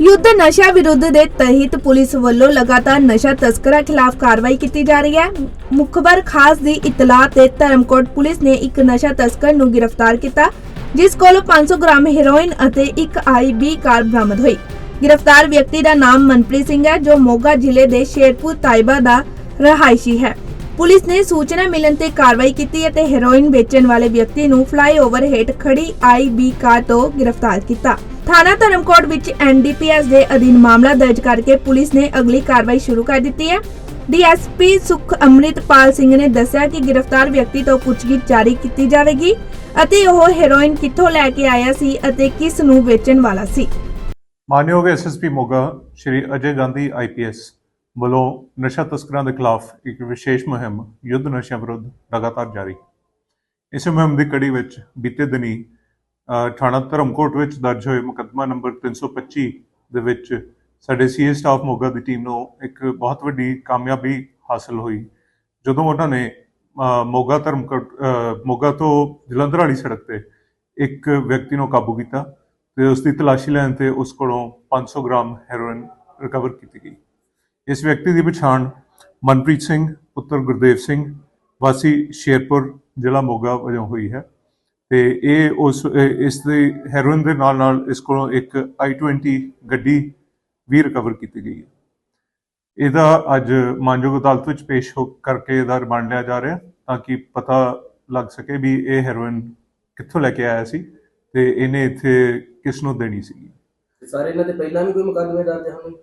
ਯੁੱਧ ਨਸ਼ਾ ਵਿਰੁੱਧ ਦੇ ਤਹਿਤ ਪੁਲਿਸ ਵੱਲੋਂ ਲਗਾਤਾਰ ਨਸ਼ਾ ਤਸਕਰਾਂ ਖਿਲਾਫ ਕਾਰਵਾਈ ਕੀਤੀ ਜਾ ਰਹੀ ਹੈ। ਮੁਖਬਰ ਖਾਸ ਦੀ ਇਤਲਾਹ ਤੇ ਧਰਮਕੋਟ ਪੁਲਿਸ ਨੇ ਇੱਕ ਨਸ਼ਾ ਤਸਕਰ ਨੂੰ ਗ੍ਰਿਫਤਾਰ ਕੀਤਾ, ਜਿਸ ਕੋਲੋਂ 500 ਗ੍ਰਾਮ ਹੈਰੋਇਨ ਅਤੇ ਇੱਕ ਆਈਬੀ ਕਾਰ ਬਰਾਮਦ ਹੋਈ। ਗ੍ਰਿਫਤਾਰ ਵਿਅਕਤੀ ਦਾ ਨਾਮ ਮਨਪ੍ਰੀਤ ਸਿੰਘ ਹੈ, ਜੋ ਮੋਗਾ ਜ਼ਿਲ੍ਹੇ ਦੇ ਸ਼ੇਰਪੁਰ ਤਾਇਬਾ ਦਾ ਰਹਾਇਸ਼ੀ ਹੈ। ਪੁਲਿਸ ਨੇ ਸੂਚਨਾ ਮਿਲਣ ਤੇ ਕਾਰਵਾਈ ਕੀਤੀ ਅਤੇ ਹੈਰੋਇਨ ਵੇਚਣ ਵਾਲੇ ਵਿਅਕਤੀ ਨੂੰ ਫਲਾਈਓਵਰ ਹੇਠ ਖੜੀ ਆਈਬੀ ਕਾਰ ਤੋਂ ਗ੍ਰਿਫਤਾਰ ਕੀਤਾ। ਥਾਣਾ ਧਰਮਕੋਟ ਵਿੱਚ ਐਨਡੀਪੀਐਸ ਦੇ ਅਧੀਨ ਮਾਮਲਾ ਦਰਜ ਕਰਕੇ ਪੁਲਿਸ ਨੇ ਅਗਲੀ ਕਾਰਵਾਈ ਸ਼ੁਰੂ ਕਰ ਦਿੱਤੀ ਹੈ। ਡੀਐਸਪੀ ਸੁਖ ਅੰਮ੍ਰਿਤਪਾਲ ਸਿੰਘ ਨੇ ਦੱਸਿਆ ਕਿ ਗ੍ਰਿਫਤਾਰ ਵਿਅਕਤੀ ਤੋਂ ਪੁੱਛਗਿੱਛ ਜਾਰੀ ਕੀਤੀ ਜਾਵੇਗੀ ਅਤੇ ਉਹ ਹੈਰੋਇਨ ਕਿੱਥੋਂ ਲੈ ਕੇ ਆਇਆ ਸੀ ਅਤੇ ਕਿਸ ਨੂੰ ਵੇਚਣ ਵਾਲਾ ਸੀ। ਮਾਨਯੋਗ ਐਸਐਸਪੀ ਮੋਗਾ, ਸ਼੍ਰੀ ਅਜੇ ਗਾਂਧੀ ਆਈਪੀਐਸ ਵੱਲੋਂ ਨਸ਼ਾ ਤਸਕਰਾਂ ਦੇ ਖਿਲਾਫ ਇੱਕ ਵਿਸ਼ੇਸ਼ ਮੁਹਿੰਮ, ਯੁੱਧ ਨਸ਼ਿਆਂ ਵਿਰੁੱਧ ਲਗਾਤਾਰ ਜਾਰੀ। ਇਸ ਮੁਹਿੰਮ ਦੀ ਕੜੀ ਵਿੱਚ ਬੀਤੇ ਦਿਨੀ ਥਾਣਾ ਧਰਮਕੋਟ ਵਿੱਚ ਦਰਜ ਹੋਏ ਮੁਕੱਦਮਾ ਨੰਬਰ 325 ਦੇ ਵਿੱਚ ਸਾਡੇ ਸੀਏ ਸਟਾਫ ਮੋਗਾ ਦੀ ਟੀਮ ਨੂੰ ਇੱਕ ਬਹੁਤ ਵੱਡੀ ਕਾਮਯਾਬੀ ਹਾਸਲ ਹੋਈ। ਜਦੋਂ ਉਹਨਾਂ ਨੇ ਮੋਗਾ ਧਰਮਕੋਟ ਮੋਗਾ ਤੋਂ ਜਲੰਧਰ ਵਾਲੀ ਸੜਕ ਤੇ ਇੱਕ ਵਿਅਕਤੀ ਨੂੰ ਕਾਬੂ ਕੀਤਾ ਤੇ ਉਸ ਦੀ ਤਲਾਸ਼ੀ ਲੈਣ ਤੇ ਉਸ ਕੋਲੋਂ 500 ਗ੍ਰਾਮ ਹੈਰੋਇਨ ਰਿਕਵਰ ਕੀਤੀ ਗਈ। ਇਸ ਵਿਅਕਤੀ ਦੀ ਪਛਾਣ ਮਨਪ੍ਰੀਤ ਸਿੰਘ, ਪੁੱਤਰ ਗੁਰਦੇਵ ਸਿੰਘ, ਵਾਸੀ ਸ਼ੇਰਪੁਰ ਜ਼ਿਲ੍ਹਾ ਮੋਗਾ ਵਜੋਂ ਹੋਈ ਹੈ। ਤੇ ਇਹ ਉਸ ਇਸ ਦੇ ਹੈਰੋਇਨ ਦੇ ਨਾਲ ਨਾਲ ਇਸ ਕੋਲੋਂ ਇੱਕ i20 ਗੱਡੀ ਵੀ ਰਿਕਵਰ ਕੀਤੀ ਗਈ ਹੈ। ਇਹਦਾ ਅੱਜ ਮਾਨਯੋਗ ਅਦਾਲਤ ਵਿੱਚ ਪੇਸ਼ ਹੋ ਕਰਕੇ ਇਹਦਾ ਰਿਮਾਂਡ ਲਿਆ ਜਾ ਰਿਹਾ ਤਾਂ ਕਿ ਪਤਾ ਲੱਗ ਸਕੇ ਵੀ ਇਹ ਹੈਰੋਇਨ ਕਿੱਥੋਂ ਲੈ ਕੇ ਆਇਆ ਸੀ ਤੇ ਇਹਨੇ ਇੱਥੇ ਕਿਸ ਨੂੰ ਦੇਣੀ ਸੀ ਸਾਰੇ ਇਹਨਾਂ ਦੇ ਪਹਿਲਾਂ ਵੀ ਕੋਈ ਮੁਕੱਦਮੇ ਦਰਜ ਹਨ?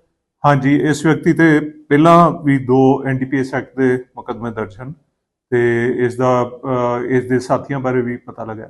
ਹਾਂਜੀ ਇਸ ਵਿਅਕਤੀ ਤੇ ਪਹਿਲਾਂ ਵੀ ਦੋ ਐਨਡੀਪੀਐਸ ਐਕਟ ਦੇ ਮੁਕੱਦਮੇ ਦਰਜ ਹਨ। ਤੇ ਇਸ ਦਾ ਇਸ ਦੇ ਸਾਥੀਆਂ ਬਾਰੇ ਵੀ ਪਤਾ ਲੱਗਾ